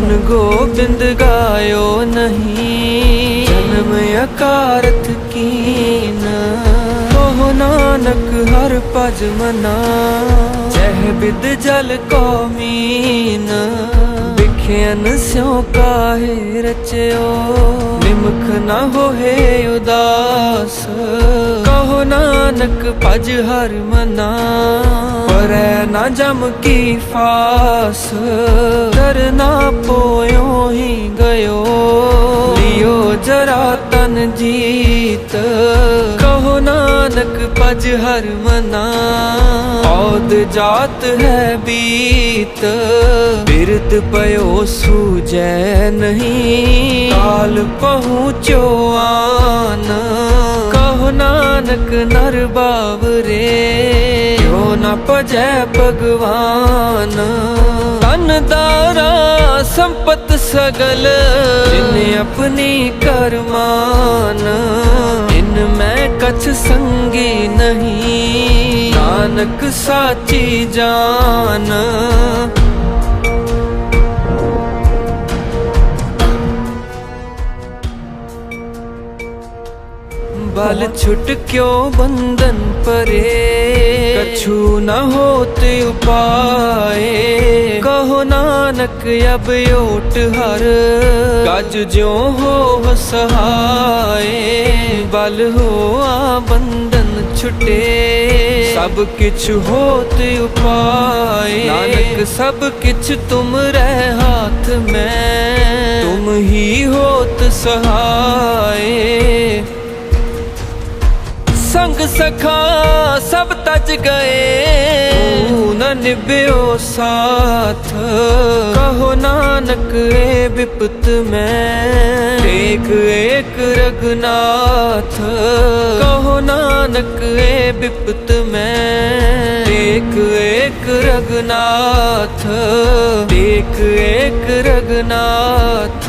ਗੁਣ ਗੋਬਿੰਦ ਗਾਇਓ ਨਹੀਂ। ਜਨਮ ਅਕਾਰਤ ਕੀਨ। ਕਹੋ ਨਾਨਕ ਹਰ ਭਜ ਮਨਾ। ਜਹ ਬਿਦ ਜਲ ਕੋ ਮੀਨ। ਵਿਖਿਆਨ ਸਿਉ ਕਾਹੇ ਰਚਿਓ। ਨਿਮਖ ਨਾ ਹੋਏ ਉਦਾਸ। ਕਹੋ ਨਾਨਕ ਭਜ ਹਰ ਮਨਾ। ਪਰੈ ਨਾ ਜਮ ਕੀ ਫਾਸ ਕਰਨਾ ਪੋਇਓ ਹੀ ਗਇਓ। ਲਿਓ ਜਰਾ ਤਨ ਜੀਤ, ਕਹੋ ਨਾਨਕ ਭਜ ਹਰ ਮਨਾ। ਔਦ ਜਾਤ ਹੈ ਬੀਤ ਬਿਰਦ ਪਇਓ ਸੂਜੈ ਨਹੀਂ। ਕਾਲ ਪਹੁੰਚੋ ਆਨ ਨਾਨਕ ਨਰ ਬਾਵਰੇ, ਕਿਉ ਨ ਭਜੈ ਭਗਵਾਨ? ਤਨ ਦਾਰਾ ਸੰਪਤ ਸਗਲ, ਜਿਨ ਆਪਣੀ ਕਰਮਾਨ ਇਨ ਮੈਂ ਕਛ ਸੰਗੀ ਨਹੀਂ। ਨਾਨਕ ਸਾਚੀ ਜਾਨ बल छुट क्यों बंधन परे कछु न होते उपाय कहो नानक अब ओट हर गज ज्यो हो सहाय बल हो आ बंधन छुटे सब किछ होत उपाय नानक सब किछ तुम रह हाथ में तुम ही होत सहाय ਸੰਗ ਸਖਾ, ਸਭ ਤਜ ਗਏ। ਤੂੰ ਨ ਨਿਭਿਓ ਸਾਥ। ਕਹੋ ਨਾਨਕ, ਏ ਵਿਪਤ ਮੈਂ। ਏਕ ਏਕ ਰਗਨਾਥ ਕਹੋ ਨਾਨਕ, ਏ ਵਿਪਤ ਮੈਂ। ਏਕ ਏਕ ਰਗਨਾਥ ਏਕ ਏਕ ਰਗਨਾਥ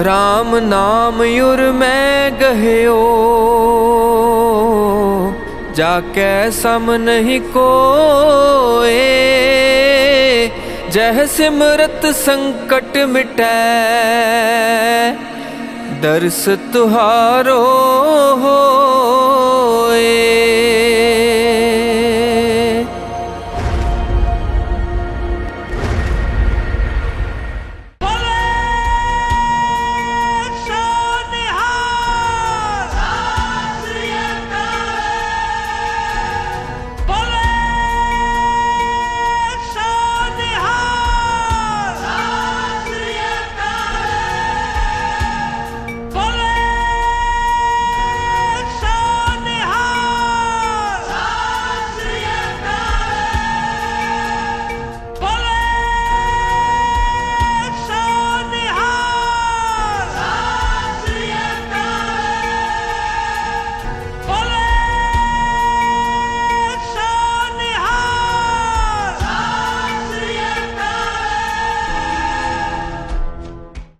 RAM ਨਾਮ ਯੁਰ ਮੈਂ ਗਹਿਓ। ਜਾ ਕੈ ਸਮ ਨਹੀਂ ਕੋਏ, ਜਹ ਸਿਮਰਤ ਸੰਕਟ ਮਿਟੈ। ਦਰਸ ਤੁਹਾਰੋ ਹੋ